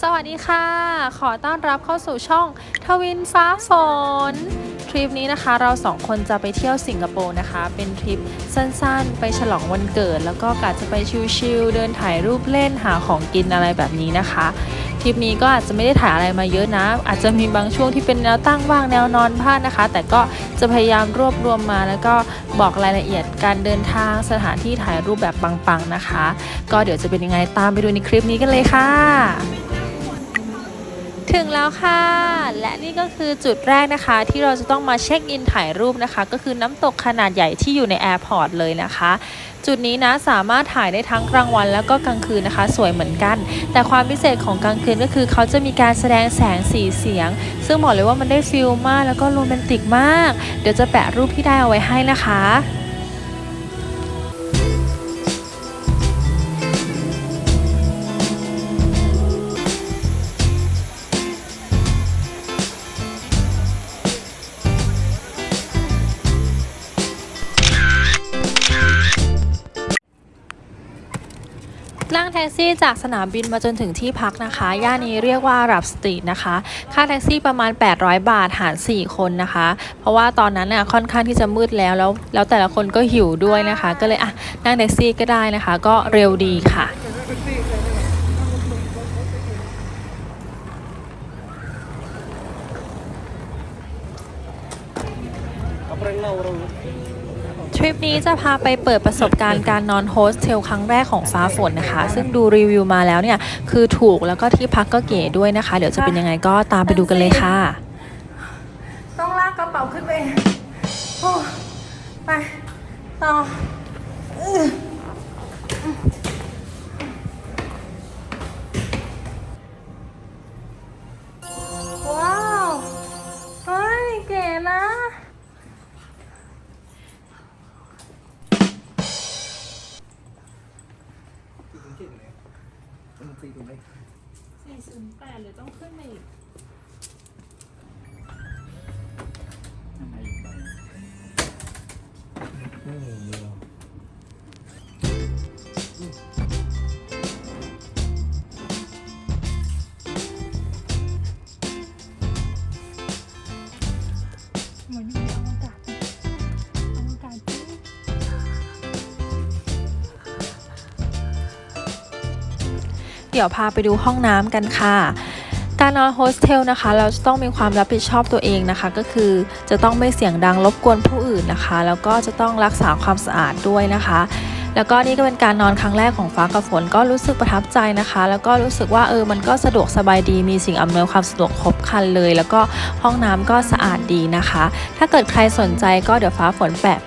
สวัสดีค่ะ ขอต้อนรับเข้าสู่ช่องทวินฟ้าฝนทริปนี้นะคะเราสองคนจะไปเที่ยวสิงคโปร์นะคะ เป็นทริปสั้นๆ ไปฉลองวันเกิด แล้วก็กะจะไปชิลๆเดินถ่ายรูปเล่นหาของกินอะไรแบบนี้นะคะทริปนี้ก็อาจจะไม่ได้ถ่ายอะไรมาเยอะนะ อาจจะมีบางช่วงที่เป็นแนวตั้งว่างแนวนอนพลานะคะ แต่ก็จะพยายามรวบรวมมา แล้วก็บอกรายละเอียดการเดินทางสถานที่ถ่ายรูปแบบปังๆนะคะ ก็เดี๋ยวจะเป็นยังไงตามไปดูในคลิปนี้กันเลยค่ะ ถึงแล้วค่ะ และนี่ก็คือจุดแรกนะคะ ที่เราจะต้องมาเช็คอินถ่ายรูปนะคะ ก็คือน้ำตกขนาดใหญ่ที่อยู่ในแอร์พอร์ตเลยนะคะ จุดนี้นะสามารถถ่ายได้ทั้งกลางวันแล้วก็กลางคืนนะคะ สวยเหมือนกัน แต่ความพิเศษของกลางคืนก็คือ เขาจะมีการแสดงแสงสีเสียง ซึ่งบอกเลยว่ามันได้ฟิลมากแล้วก็โรแมนติกมาก เดี๋ยวจะแปะรูปที่ได้เอาไว้ให้นะคะ นั่งแท็กซี่จากสนามบินมาจนถึงที่พักนะคะ ย่านนี้เรียกว่ารับสตรีทนะคะ ค่าแท็กซี่ประมาณ 800 บาทหาร 4 คนนะคะ เพราะว่าตอนนั้นน่ะค่อนข้างที่จะมืดแล้วแล้ว แล้วแต่ละคนก็หิวด้วยนะคะ ก็เลยอะนั่งแท็กซี่ก็ได้นะคะ ก็เร็วดีค่ะทริ ปนี้จะพาไปเปิดประสบการณ์การนอนโฮสเทลครั้งแรกของฟ้าฝนนะคะ ซึ่งดูรีวิวมาแล้วเนี่ย คือถูกแล้วก็ที่พักก็เก๋ด้วยนะคะ เดี๋ยวจะเป็นยังไงก็ตามไปดูกันเลยค่ะ ต้องลากกระเป๋าขึ้นไปโอ้ไปต่อ เหมือนอยู่ในอวกาศเลยอวกาศจริงเดี๋ยวพาไปดูห้องน้ำกันค่ะ การนอนโฮสเทลนะคะ เราจะต้องมีความรับผิดชอบตัวเองนะคะ ก็คือจะต้องไม่เสียงดังรบกวนผู้อื่นนะคะ แล้วก็จะต้องรักษาความสะอาดด้วยนะคะ แล้วก็นี่ก็เป็นการนอนครั้งแรกของฟ้ากับฝนก็รู้สึกประทับใจนะคะ แล้วก็รู้สึกว่าเออมันก็สะดวกสบายดีมีสิ่งอำนวยความสะดวกครบครันเลย แล้วก็ห้องน้ำก็สะอาดดีนะคะ ถ้าเกิดใครสนใจก็เดี๋ยวฟ้าฝนแปะ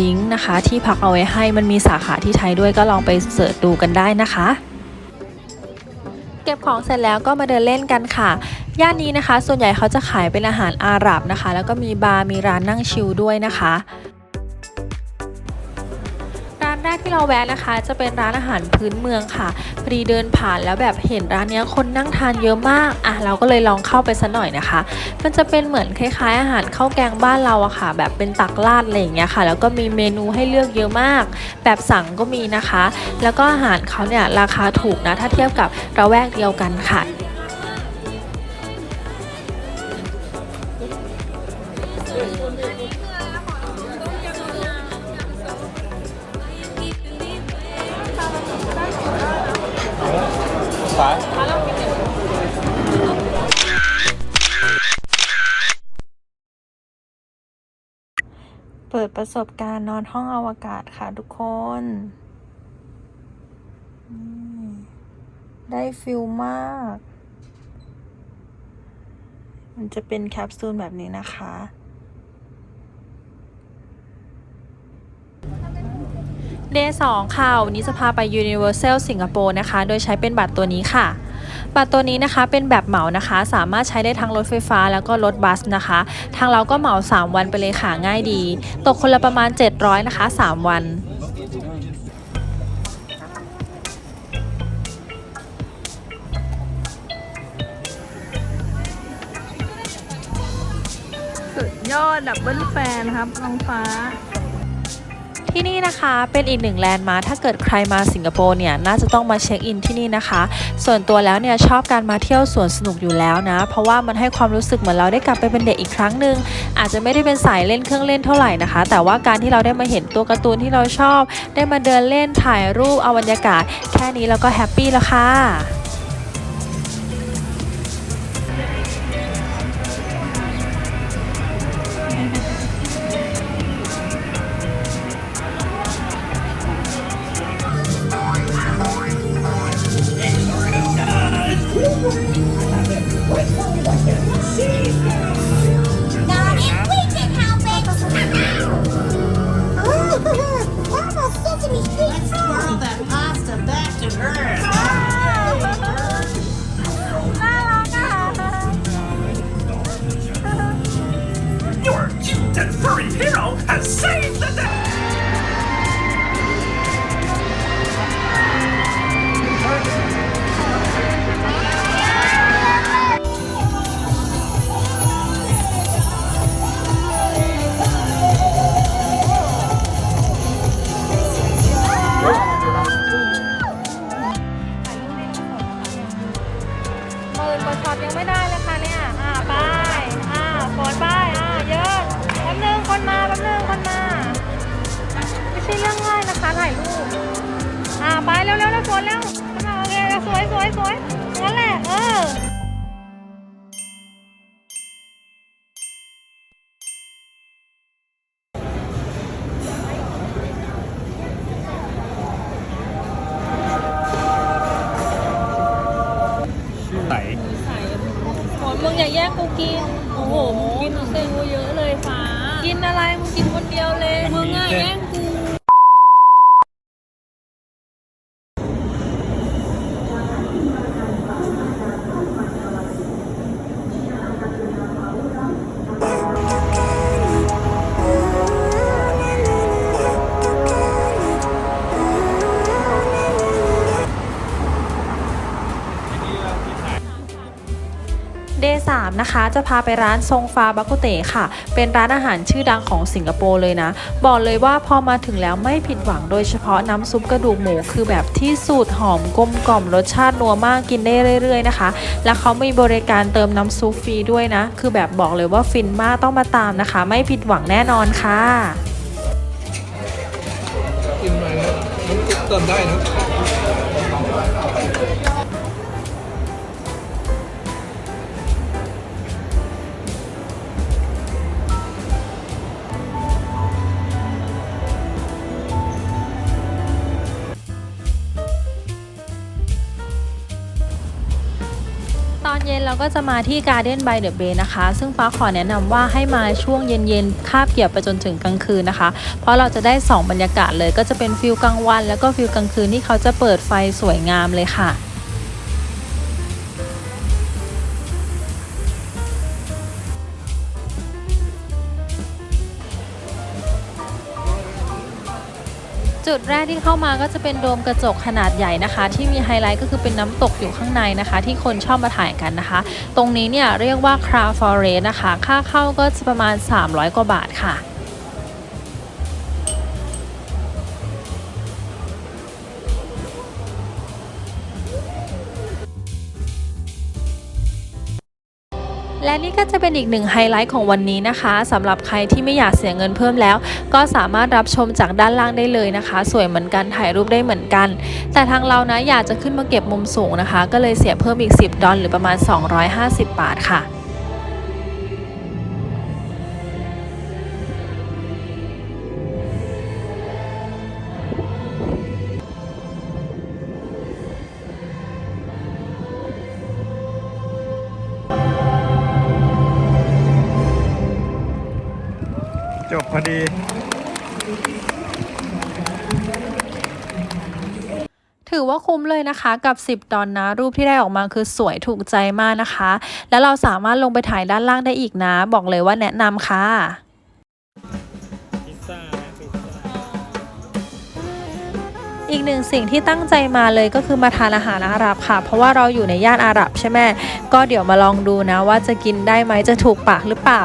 ลิงก์นะคะ ที่พักเอาไว้ให้มันมีสาขาที่ไทยด้วยก็ลองไปเสิร์ชดูกันได้นะคะ เก็บของเสร็จแล้วก็มาเดินเล่นกันค่ะ ย่านนี้นะคะ ส่วนใหญ่เขาจะขายเป็นอาหารอาหรับนะคะ แล้วก็มีบาร์มีร้านนั่งชิลด้วยนะคะ แรกที่เราแวะนะคะ จะเป็นร้านอาหารพื้นเมืองค่ะพอดีเดินผ่านแล้วแบบเห็นร้านนี้คนนั่งทานเยอะมากอะเราก็เลยลองเข้าไปสัหน่อยนะคะ มันจะเป็นเหมือนคล้ายๆ อาหารข้าวแกงบ้านเราอะค่ะ แบบเป็นตักราดอะไรอย่างเงี้ยค่ะ แล้วก็มีเมนูให้เลือกเยอะมาก แบบสั่งก็มีนะคะ แล้วก็อาหารเขาเนี่ยราคาถูกนะถ้าเทียบกับระแวกเดียวกันค่ะ เปิดประสบการณ์นอนห้องอวกาศค่ะทุกคน ได้ฟิลมาก มันจะเป็นแคปซูลแบบนี้นะคะ เดย์สองค่ะ วันนี้จะพาไป Universal สิงคโปร์นะคะ โดยใช้เป็นบัตรตัวนี้ค่ะ บัตรตัวนี้นะคะเป็นแบบเหมานะคะ สามารถใช้ได้ทั้งรถไฟฟ้าแล้วก็รถบัสนะคะ ทางเราก็เหมา 3 วันไปเลยค่ะ ง่ายดี ตกคนละประมาณ 700 นะคะ 3 วันสุดยอดดับเบิลแฟนครับน้องฟ้า ที่นี่นะคะเป็นอีกหนึ่งแลนด์มาร์คถ้าเกิดใครมาสิงคโปร์เนี่ยน่าจะต้องมาเช็คอินที่นี่นะคะ ส่วนตัวแล้วเนี่ยชอบการมาเที่ยวสวนสนุกอยู่แล้วนะ เพราะว่ามันให้ความรู้สึกเหมือนเราได้กลับไปเป็นเด็กอีกครั้งหนึ่งอาจจะไม่ได้เป็นสายเล่นเครื่องเล่นเท่าไหร่นะคะ แต่ว่าการที่เราได้มาเห็นตัวการ์ตูนที่เราชอบ ได้มาเดินเล่นถ่ายรูปเอาบรรยากาศ แค่นี้เราก็แฮปปี้แล้วค่ะ furry hero has saved the day! คนมาแป๊บนึงคนมา ไม่ใช่เรื่องง่ายนะคะถ่ายรูป อ่าไปเร็วเร็วเร็วฝนเร็วคนมาโอเคสวยสวยสวยงั้นแหละเออไหนฝนมึงอย่าแย่งกูกิน โอ้โหมึงกินเซกูเยอะเลยฟ้า กินอะไรมึงกินคนเดียวเลยมึงอะแย่ง นะคะจะพาไปร้านทรงฟาบากุเตะค่ะ เป็นร้านอาหารชื่อดังของสิงคโปร์เลยนะ บอกเลยว่าพอมาถึงแล้วไม่ผิดหวังโดยเฉพาะน้ำซุปกระดูกหมูคือแบบที่สูตรหอมกลมกล่อมรสชาตินัวมากกินได้เรื่อยๆนะคะ แล้วเขามีบริการเติมน้ำซุปฟรีด้วยนะ คือแบบบอกเลยว่าฟินมากต้องมาตามนะคะ ไม่ผิดหวังแน่นอนค่ะกินมาแล้วน้ำซุปเติมได้นะ เราก็จะมาที่ Garden by the Bay นะคะ ซึ่งฟ้าขอแนะนำว่าให้มาช่วงเย็นๆคาบเกี่ยวไปจนถึงกลางคืนนะคะ เพราะเราจะได้ 2 บรรยากาศเลยก็จะเป็นฟิลกลางวัน แล้วก็ฟิลกลางคืนที่เขาจะเปิดไฟสวยงามเลยค่ะ จุดแรกที่เข้ามาก็จะเป็นโดมกระจกขนาดใหญ่นะคะ ที่มีไฮไลท์ก็คือเป็นน้ำตกอยู่ข้างในนะคะ ที่คนชอบมาถ่ายกันนะคะ ตรงนี้เนี่ยเรียกว่าคราฟอเรสนะคะ ค่าเข้าก็จะประมาณ 300 กว่าบาทค่ะ และนี่ก็จะเป็นอีกหนึ่งไฮไลท์ของวันนี้นะคะสำหรับใครที่ไม่อยากเสียเงินเพิ่มแล้ว ก็สามารถรับชมจากด้านล่างได้เลยนะคะ สวยเหมือนกันถ่ายรูปได้เหมือนกัน แต่ทางเรานะอยากจะขึ้นมาเก็บมุมสูงนะคะ ก็เลยเสียเพิ่มอีก 10 ดอลหรือประมาณ 250 บาทค่ะ ถือว่าคุ้มเลยนะคะกับ 10 ดอลนะรูปที่ได้ออกมาคือสวยถูกใจมากนะคะ แล้วเราสามารถลงไปถ่ายด้านล่างได้อีกนะ บอกเลยว่าแนะนำค่ะอีกหนึ่งสิ่งที่ตั้งใจมาเลยก็คือมาทานอาหารอาหรับค่ะ เพราะว่าเราอยู่ในย่านอาหรับใช่ไหมก็เดี๋ยวมาลองดูนะว่าจะกินได้ไหมจะถูกปากหรือเปล่า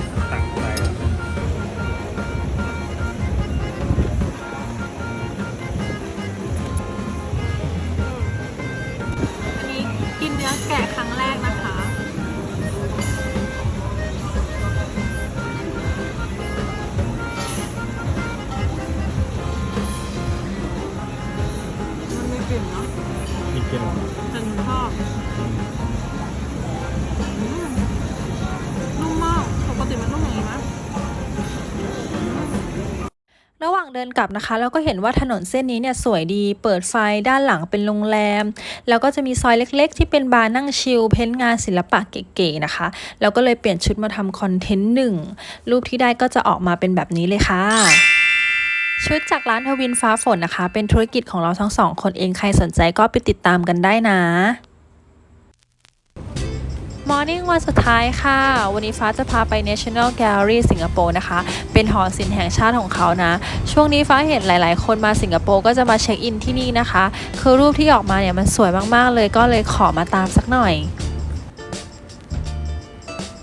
กลิ่นเนาะมีกินแต่หนูชอบอืมนุ่มมาก ปกติมันนุ่มอย่างนี้ไหมระหว่างเดินกลับนะคะเราก็เห็นว่าถนนเส้นนี้เนี่ยสวยดีเปิดไฟด้านหลังเป็นโรงแรม แล้วก็จะมีซอยเล็กๆ ที่เป็นบาร์นั่งชิลเพ้นท์งานศิลปะเก๋ๆนะคะแล้วก็เลยเปลี่ยนชุดมาทำคอนเทนต์หนึ่งรูปที่ได้ก็จะออกมาเป็นแบบนี้เลยค่ะ ชุดจากร้านทวินฟ้าฝนนะคะ เป็นธุรกิจของเราทั้งสองคนเองใครสนใจก็ไปติดตามกันได้นะมอร์นิ่งวันสุดท้ายค่ะ วันนี้ฟ้าจะพาไป National Gallery สิงคโปร์นะคะ เป็นหอศิลป์แห่งชาติของเขานะ ช่วงนี้ฟ้าเห็นหลาย ๆ คนมาสิงคโปร์ก็จะมาเช็คอินที่นี่นะคะ คือรูปที่ออกมาเนี่ยมันสวยมาก ๆ เลยก็เลยขอมาตามสักหน่อย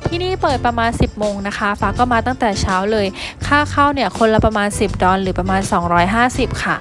ที่นี่เปิดประมาณ 10โมงนะคะฟ้าก็มาตั้งแต่เช้าเลย ค่าเข้าเนี่ยคนละประมาณ 10 ดอลหรือประมาณ 250 ค่ะ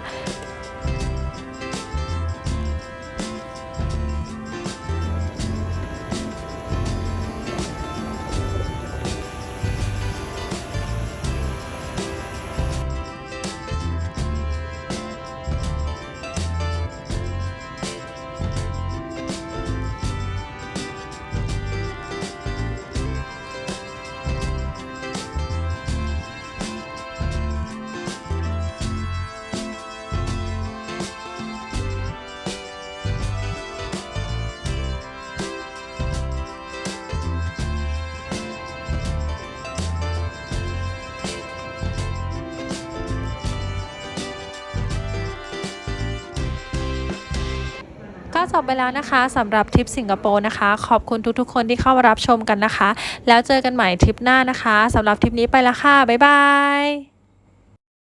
บไปแล้วนะคะสำหรับทริปสิงคโปร์นะคะ ขอบคุณทุกๆ คนที่เข้ามารับชมกันนะคะ แล้วเจอกันใหม่ทริปหน้านะคะสำหรับทริปนี้ไปละค่ะ บ๊ายบาย